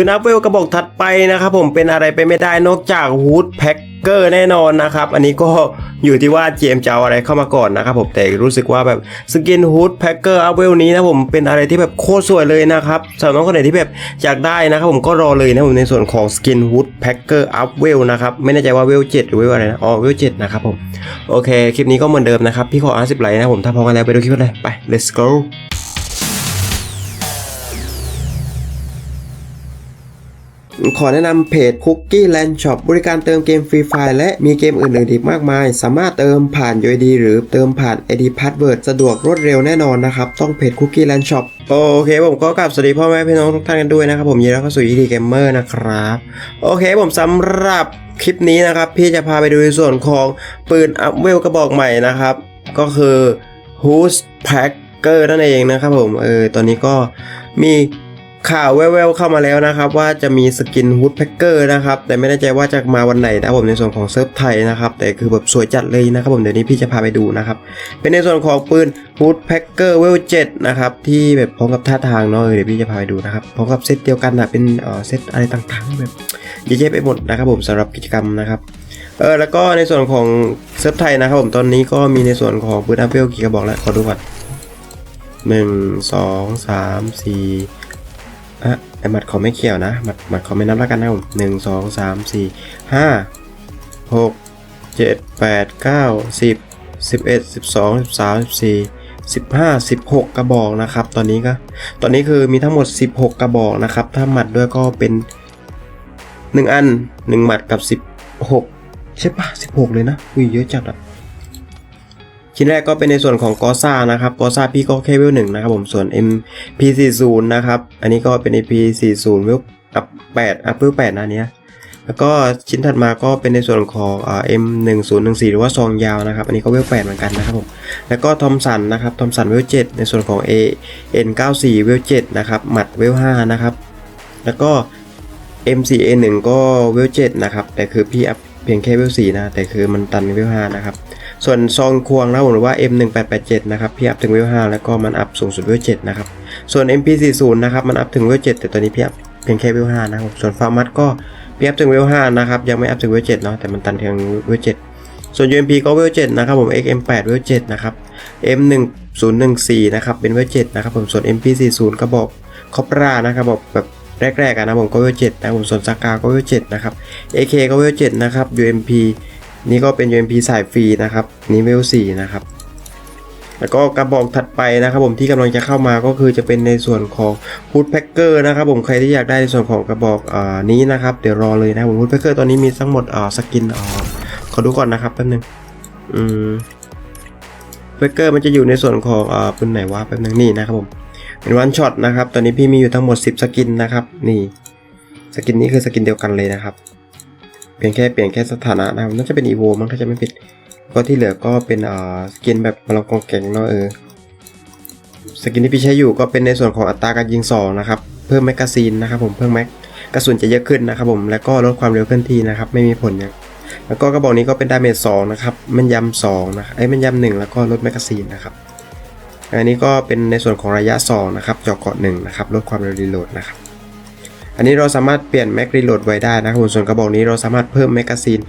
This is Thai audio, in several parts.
คือนับเวลกระบอกถัดไปนะครับผมเป็นอะไรไปไม่ได้นอกจากฮูดแพ็คเกอร์แน่นอนนะครับ อันนี้ก็อยู่ที่ว่าเจมจะเอาอะไรเข้ามาก่อนนะครับผมแต่รู้สึกว่าแบบสกินฮูดแพ็คเกอร์อัพเวลนี้นะผมเป็นอะไรที่แบบโคตรสวยเลยนะครับสำหรับน้องคนไหนที่แบบอยากได้นะครับผมก็รอเลยนะผมในส่วนของสกินฮูดแพ็คเกอร์อัพเวลนะครับไม่แน่ใจว่าเวลเจ็ดหรือเวลอะไรนะอ๋อเวลเจ็ดนะครับผมโอเคคลิปนี้ก็เหมือนเดิมนะครับพี่ขออาสิบไลค์นะผมถ้าพร้อมกันแล้วไปดูคลิปกันเลยไป let's go ขอแนะนำเพจ Cookie Land Shop บริการเติมเกมฟรีไฟล์และมีเกมอื่นๆอีกมากมาย สามารถเติมผ่าน UID หรือเติมผ่าน ID Password สะดวกรวดเร็วแน่นอนนะครับ ต้องเพจ Cookie Land Shop โอเคผมก็กลับสวัสดีพ่อแม่พี่น้องทุกท่านกันด้วยนะครับ ผมยินดีต้อนรับเข้าสู่ ED Gamer นะครับ โอเคผมสำหรับคลิปนี้นะครับ พี่จะพาไปดูในส่วนของปืนอัพเวลกระบอกใหม่นะครับ ก็คือ Who's Packer นั่นเองนะครับผมเออตอนนี้ก็มี ข่าวแววๆเข้ามาแล้วนะครับว่าจะมีสกินฮูดแพ็กเกอร์นะครับแต่ไม่แน่ใจว่าจะมาวันไหนนะผมในส่วนของเซิร์ฟไทยนะครับแต่คือแบบสวยจัดเลยนะครับผมเดี๋ยวนี้พี่จะพาไปดูนะครับเป็นในส่วนของปืนฮูดแพ็กเกอร์เวลเจ็ดนะครับที่แบบพร้อมกับท่าทางเนาะเดี๋ยวพี่จะพาไปดูนะครับพร้อมกับเซตเดียวกันนะเป็นเซตอะไรต่างๆแบบเยอะแยะไปหมดนะครับผมสำหรับกิจกรรมนะครับเออแล้วก็ในส่วนของเซิร์ฟไทยนะครับผมตอนนี้ก็มีในส่วนของปืนอัพเวลกี่กระบอกแล้วขอดูก่อนหนึ่งสองสามสี่ อะไอหมัดขาไม่เกี่ยวนะหมัดหมัดขาไม่นับแล้วกันนะผมหนึ่งสองสามสี่ห้าหกเจ็ดแปดเก้าสิบสิบเอ็ดสิบสองสิบสามสิบสี่สิบห้าสิบหกกระบอกนะครับ ตอนนี้ก็ ตอนนี้คือมีทั้งหมด16กกระบอกนะครับ ถ้าหมัดด้วยก็เป็น1อัน1หมัดกับ16ใช่ปะ16เลยนะอุ้ยเยอะจัดอะ ชิ้นแรกก็เป็นในส่วนของกอซ่านะครับกอซ่าพี่ก็แค่เวลหนึ่งนะครับผมส่วน MP40 นะครับอันนี้ก็เป็น MP40 เวลอัพ8อัพเวล8นะอันเนี้ยแล้วก็ชิ้นถัดมาก็เป็นในส่วนของอ่า M1014 หรือว่าซองยาวนะครับ อันนี้ก็เวล8เหมือนกันนะครับผม แล้วก็ทอมสันนะครับ ทอมสันเวล7ในส่วนของ A N94 เวล7นะครับ หมัดเวล5นะครับ แล้วก็ M4A1 ก็เวล7นะครับ แต่คือพี่อัพเพียงแค่เวล4นะ แต่คือมันตันเวล5นะครับ ส่วนซองควงนะผมหรือว่า M1887 นะครับพี่อัพถึงเวล5แล้วก็มันอัพสูงสุดเวล7นะครับส่วน MP40 นะครับมันอัพถึงเวล7แต่ตอนนี้พี่อัพเพียงแค่เวล5นะครับส่วนฟาร์มัสก็พี่อัพถึงเวล5นะครับยังไม่อัพถึงเวล7เนาะแต่มันตันเพียงเวล7ส่วน UMP ก็เวล7นะครับผม XM8 เวล7นะครับ M1014 นะครับเป็นเวล7นะครับผมส่วน MP40 ก็บอกคอปรานะครับบอกแบบแรกๆนะผมก็เวล7นะผมส่วนซากาก็เวล7นะครับ AK ก็เวล7นะครับ UMP นี่ก็เป็น UMP สายฟรีนะครับนี่เวล4นะครับ แล้วก็กระบอกถัดไปนะครับผมที่กำลังจะเข้ามาก็คือจะเป็นในส่วนของ Hood Packer นะครับผมใครที่อยากได้ในส่วนของกระบอกอ่านี้นะครับเดี๋ยวรอเลยนะครับผม Hood Packer ตอนนี้มีทั้งหมดอ่าสกินอ่าขอดูก่อนนะครับแป๊บนึงอืมเบเกอร์มันจะอยู่ในส่วนของอ่าปืนไหนวะแป๊บนึงนี่นะครับผมเป็นวันช็อตนะครับ ตอนนี้พี่มีอยู่ทั้งหมด 10 สกินนะครับ นี่ สกินนี้คือสกินเดียวกันเลยนะครับ เพียงแค่เปลี่ยนแค่สถานะนะครับน่าจะเป็นอีโวมั้งถ้าจะไม่ผิดก็ที่เหลือก็เป็นอ่าสกินแบบมาลองกองแกงเนาะเออสกินที่พี่ใช้อยู่ก็เป็นในส่วนของอัตราการยิงสองนะครับเพิ่มแมกกาซีนนะครับผมเพิ่มแม็กกระสุนจะเยอะขึ้นนะครับผมแล้วก็ลดความเร็วเคลื่อนที่นะครับไม่มีผลเนี่ยแล้วก็กระบอกนี้ก็เป็นดาเมจสองนะครับมันยำสองนะครับไอ้ยมันยำหนึ่งแล้วก็ลดแมกกาซีนนะครับอันนี้ก็เป็นในส่วนของระยะสองนะครับจาะเกาะหนึ่งนะครับลดความเร็วรีโหลดนะครับ อันนี้เราสามารถเปลี่ยนแม็กรีโหลดไว้ได้นะครับผมส่วนกระบอกนี้เราสามารถเพิ่มแมกกาซีน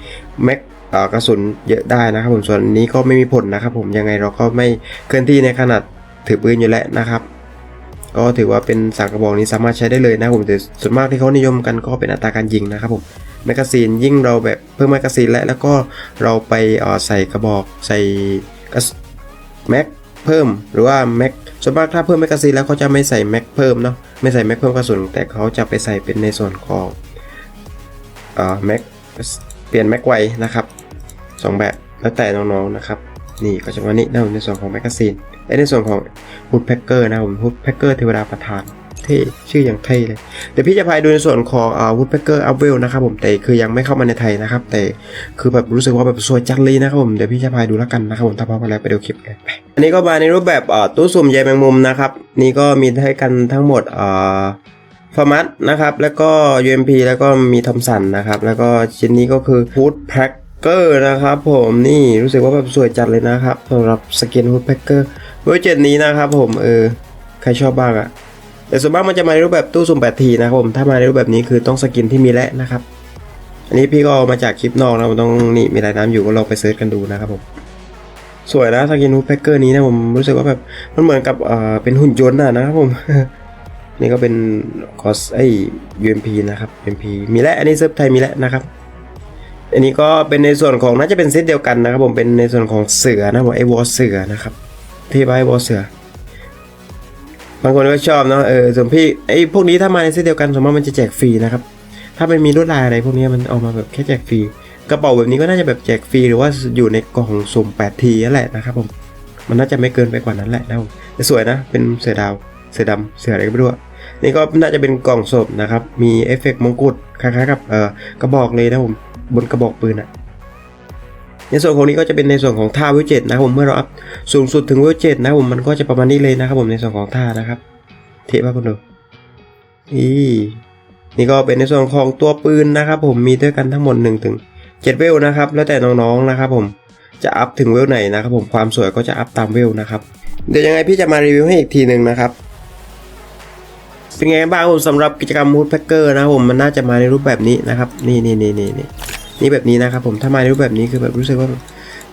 แม็กกระสุนเยอะได้นะครับผมส่วนนี้ก็ไม่มีผลนะครับผมยังไงเราก็ไม่เคลื่อนที่ในขนาดถือปืนอยู่แล้วนะครับก็ถือว่าเป็นสากกระบอกนี้สามารถใช้ได้เลยนะครับผมแต่ส่วนมากที่เขานิยมกันก็เป็นอัตราการยิงนะครับผมแมกกาซีนยิ่งเราแบบเพิ่มแมกกาซีนและแล้วก็เราไปใส่กระบอกใส่แม็ก เพิ่มหรือว่าแม็กส่วนมากถ้าเพิ่มแมกกาซีนแล้วเขาจะไม่ใส่แม็กเพิ่มเนาะไม่ใส่แม็กเพิ่มกระสุนแต่เขาจะไปใส่เป็นในส่วนของเอ่อแม็กเปลี่ยนแม็กไวนะครับสองแบบแล้วแต่น้องๆนะครับนี่ก็จะมานี่นะผมในส่วนของแมกกาซีนและในส่วนของฮูดแพ็กเกอร์นะผมฮูดแพ็กเกอร์เทวดาประธาน ท่ชื่ออย่างเท่เลย เดี๋ยวพี่จะพาไปดูในส่วนของอ่าวูดแพคเกอร์อัพเวลนะครับผมแต่คือยังไม่เข้ามาในไทยนะครับ แต่คือแบบรู้สึกว่าแบบสวยจังเลยนะครับผมเดี๋ยวพี่จะพาไปดูแล้วกันนะครับผมถ้าพร้อมกันแล้วไปดูคลิปกันไปอันนี้ก็มาในรูปแบบอ่าตู้สุ่มใยแมงมุมนะครับนี่ก็มีให้กันทั้งหมดอ่าฟอร์มัตนะครับแล้วก็ UMP แล้วก็มีทอมสันนะครับแล้วก็ชิ้นนี้ก็คือฮูดแพคเกอร์นะครับผมนี่รู้สึกว่าแบบสวยจัดเลยนะครับสำหรับสกินฮูดแพ็คเกอร์เวอร์เจ็ดนี้นะครับผมเออ ใครชอบบ้างอะ แต่ส่วนมากมันจะมาในรูปแบบตู้สุ่ม8ทีนะครับผมถ้ามาในรูปแบบนี้คือต้องสกินที่มีและนะครับ อันนี้พี่ก็มาจากคลิปนอกนะผมต้องนี่มีรายน้ำอยู่ก็ลองไปเซิร์ชกันดูนะครับผมสวยนะสกินฮูดแพคเกอร์นี้นะผมรู้สึกว่าแบบมันเหมือนกับเอ่อเป็นหุ่นยนต์นะนะครับผมนี่ก็เป็นคอสไอ UMP นะครับ UMP มีและอันนี้เซิร์ฟไทยมีและนะครับ อันนี้ก็เป็นในส่วนของน่าจะเป็นเซตเดียวกันนะครับผมเป็นในส่วนของเสือนะผมไอวอลเสือนะครับที่ไอวอลเสือ บางคนก็ชอบเนาะเออส่วนพี่ไอ้พวกนี้ถ้ามาในเซตเดียวกันสมมติมันจะแจกฟรีนะครับ ถ้ามันมีลวดลายอะไรพวกนี้มันออกมาแบบแค่แจกฟรีกระเป๋าแบบนี้ก็น่าจะแบบแจกฟรีหรือว่าอยู่ในกล่องสุ่ม8ทีนั่นแหละนะครับผมมันน่าจะไม่เกินไปกว่านั้นแหละนะผมแต่สวยนะเป็นเสือดาวเสือดำเสืออะไรก็ไม่รู้อะนี่ก็น่าจะเป็นกล่องศพนะครับมีเอฟเฟกต์มงกุฎคล้ายๆกับเออกระบอกเลยนะผมบนกระบอกปืนอะ ในส่วนของนี้ก็จะเป็นในส่วนของท่าวิวเจ็ดนะครับผมเมื่อเราอัพสูงสุดถึงวิวเจ็ดนะผมมันก็จะประมาณนี้เลยนะครับผมในส่วนของท่านะครับ เทปะคุณดูอีนี่ก็เป็นในส่วนของตัวปืนนะครับผมมีด้วยกันทั้งหมด1ถึง7เวลนะครับ แล้วแต่น้องๆนะครับผมจะอัพถึงเวลไหนนะครับผมความสวยก็จะอัพตามเวลนะครับเดี๋ยวยังไงพี่จะมารีวิวให้อีกทีหนึ่งนะครับเป็นไงบ้างผมสำหรับกิจกรรมมูดแพ็คเกอร์นะผมมันน่าจะมาในรูปแบบนี้นะครับ นี่นี่นี่นี่ นี่แบบนี้นะครับผมถ้ามาในรูปแบบนี้คือแบบรู้สึกว่า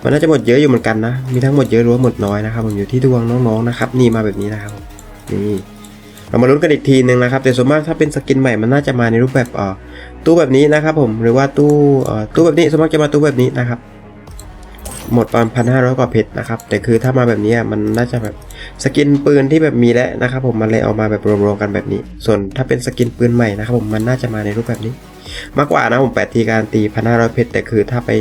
มันน่าจะหมดเยอะอยู่เหมือนกันนะ มีทั้งหมดเยอะหรือว่าหมดน้อยนะครับผมอยู่ที่ดวงน้องๆนะครับนี่มาแบบนี้นะครับนี่เรามาลุ้นกันอีกทีหนึ่งนะครับ แต่ส่วนมากถ้าเป็นสกินใหม่มันน่าจะมาในรูปแบบเอ่อตู้แบบนี้นะครับผมหรือว่าตู้เอ่อตู้แบบนี้ส่วนมากจะมาตู้แบบนี้นะครับ หมดประมาณพันห้าร้อยกว่าเพชรนะครับ แต่คือถ้ามาแบบนี้มันน่าจะแบบสกินปืนที่แบบมีแล้วนะครับ ผมมันเลยเอามาแบบรวมๆกันแบบนี้ ส่วนถ้าเป็นสกินปืนใหม่นะครับ ผมมันน่าจะมาในรูปแบบนี้ มากกว่านะผมแปดทีการตีพันห้าร้อยเพชรแต่คือถ้าไป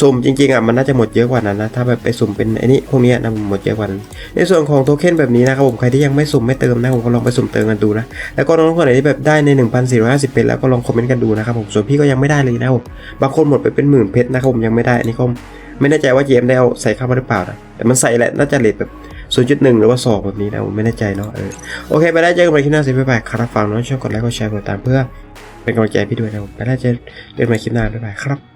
สุ่มจริงๆอะมันน่าจะหมดเยอะกว่านั้นนะถ้าแบบไปสุ่มเป็นไอ้นี่พวกเนี้ยนะหมดเยอะกว่านั้นในส่วนของโทเค็นแบบนี้นะครับผมใครที่ยังไม่สุ่มไม่เติมนะผมก็ลองไปสุ่มเติมกันดูนะแล้วก็น้องๆคนไหนที่แบบได้ใน 1450เพชรแล้วก็ลองคอมเมนต์กันดูนะครับผมส่วนพี่ก็ยังไม่ได้เลยนะผมบางคนหมดไปเป็นหมื่นเพชรนะครับผมยังไม่ได้อันนี้ก็ไม่แน่ใจว่าเจมได้เอาใส่เข้ามาหรือเปล่านะแต่มันใส่แหละน่าจะเลทแบบ 0.1 หรือว่า 2 แบบนี้นะผมไม่แน่ใจเนาะเออโอเค ไปได้เจอกันใหม่คลิปหน้าสิบ๊ายบายครับฟังน้องช่วยกดไลค์กดแชร์กดติดตามเพื่อเป็นกำลังใจพี่ด้วยนะผมไปได้เจอกันใหม่คลิปหน้าบ๊ายบายครับ